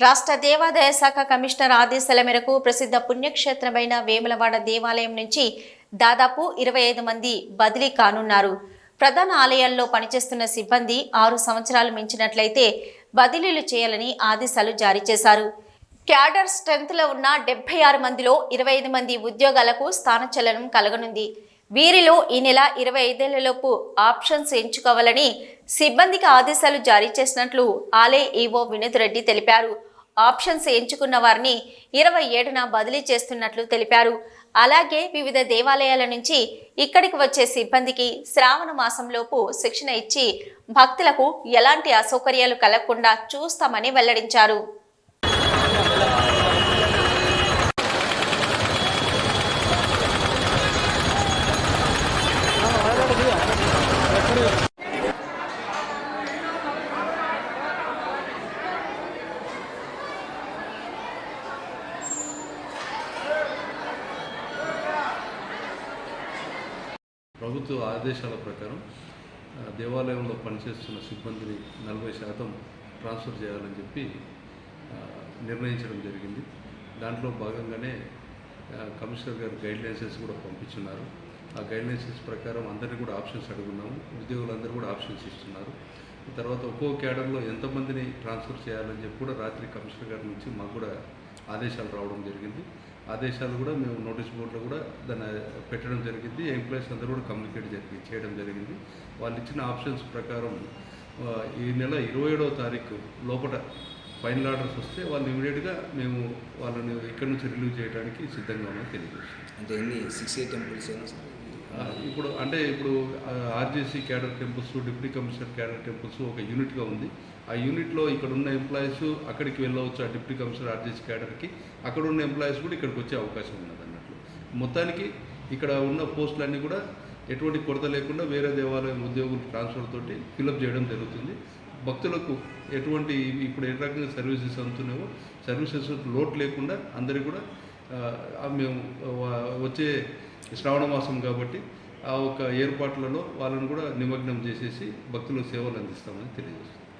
రాష్ట్ర దేవాదాయ శాఖ కమిషనర్ ఆదేశాల మేరకు ప్రసిద్ధ పుణ్యక్షేత్రమైన వేములవాడ దేవాలయం నుంచి దాదాపు ఇరవై ఐదు మంది బదిలీ కానున్నారు. ప్రధాన ఆలయాల్లో పనిచేస్తున్న సిబ్బంది ఆరు సంవత్సరాలు మించినట్లయితే బదిలీలు చేయాలని ఆదేశాలు జారీ చేశారు. క్యాడర్ స్ట్రెంత్లో ఉన్న డెబ్బై ఆరు మందిలో ఇరవై ఐదు మంది ఉద్యోగాలకు స్థానచలనం కలగనుంది. వీరిలో ఈ నెల ఇరవై ఐదేళ్ళలోపు ఆప్షన్స్ ఎంచుకోవాలని సిబ్బందికి ఆదేశాలు జారీ చేసినట్లు ఆలే ఈవో వినోద్ రెడ్డి తెలిపారు. ఆప్షన్స్ ఎంచుకున్న వారిని ఇరవై ఏడున బదిలీ చేస్తున్నట్లు తెలిపారు. అలాగే వివిధ దేవాలయాల నుంచి ఇక్కడికి వచ్చే సిబ్బందికి శ్రావణ మాసంలోపు శిక్షణ ఇచ్చి భక్తులకు ఎలాంటి అసౌకర్యాలు కలగకుండా చూస్తామని వెల్లడించారు. ప్రభుత్వ ఆదేశాల ప్రకారం దేవాలయంలో పనిచేస్తున్న సిబ్బందిని నలభై శాతం ట్రాన్స్ఫర్ చేయాలని చెప్పి నిర్ణయించడం జరిగింది. దాంట్లో భాగంగానే కమిషనర్ గారు గైడ్ లైన్సెస్ కూడా పంపించున్నారు. ఆ గైడ్ లైన్సెస్ ప్రకారం అందరినీ కూడా ఆప్షన్స్ అడుగున్నాము. ఉద్యోగులందరూ కూడా ఆప్షన్స్ ఇస్తున్నారు. తర్వాత ఒక్కో క్యాడర్లో ఎంతమందిని ట్రాన్స్ఫర్ చేయాలని చెప్పి కూడా రాత్రి కమిషనర్ గారి నుంచి మాకు కూడా ఆదేశాలు రావడం జరిగింది. ఆదేశాలు కూడా మేము నోటీస్ బోర్డులో కూడా దాన్ని పెట్టడం జరిగింది. ఎంప్లాయీస్ అందరూ కూడా కమ్యూనికేట్ జరిగి చేయడం జరిగింది. వాళ్ళు ఇచ్చిన ఆప్షన్స్ ప్రకారం ఈ నెల ఇరవై ఏడవ తారీఖు లోపల ఫైనల్ ఆర్డర్స్ వస్తే వాళ్ళు ఇమీడియట్గా మేము వాళ్ళని ఇక్కడి నుంచి రిలీవ్ చేయడానికి సిద్ధంగా ఉన్నాం తెలియజేస్తాం అంటే ఎన్ని సిక్స్ ఎయిట్ టెంపుల్స్ అయినా సార్. ఇప్పుడు అంటే ఇప్పుడు RJC cadre temples deputy commissioner cadre temples ఒక యూనిట్గా ఉంది. ఆ యూనిట్లో ఇక్కడ ఉన్న ఎంప్లాయీస్ అక్కడికి వెళ్ళవచ్చు ఆ డిప్యూటీ కమిషనర్ ఆర్జేసీ క్యాడర్కి. అక్కడ ఉన్న ఎంప్లాయీస్ కూడా ఇక్కడికి వచ్చే అవకాశం ఉన్నది అన్నట్లు. మొత్తానికి ఇక్కడ ఉన్న పోస్టులన్నీ కూడా ఎటువంటి కొరత లేకుండా వేరే దేవాలయం ఉద్యోగులు ట్రాన్స్ఫర్ తోటి ఫిలప్ చేయడం జరుగుతుంది. భక్తులకు ఎటువంటి ఇప్పుడు ఏ రకంగా సర్వీసెస్ అందుతున్నాయో సర్వీసెస్ లోటు లేకుండా అందరికీ కూడా మేము వచ్చే శ్రావణ మాసం కాబట్టి ఆ ఒక ఏర్పాట్లలో వాళ్ళని కూడా నిమగ్నం చేసేసి భక్తులు సేవలు అందిస్తామని తెలియజేస్తుంది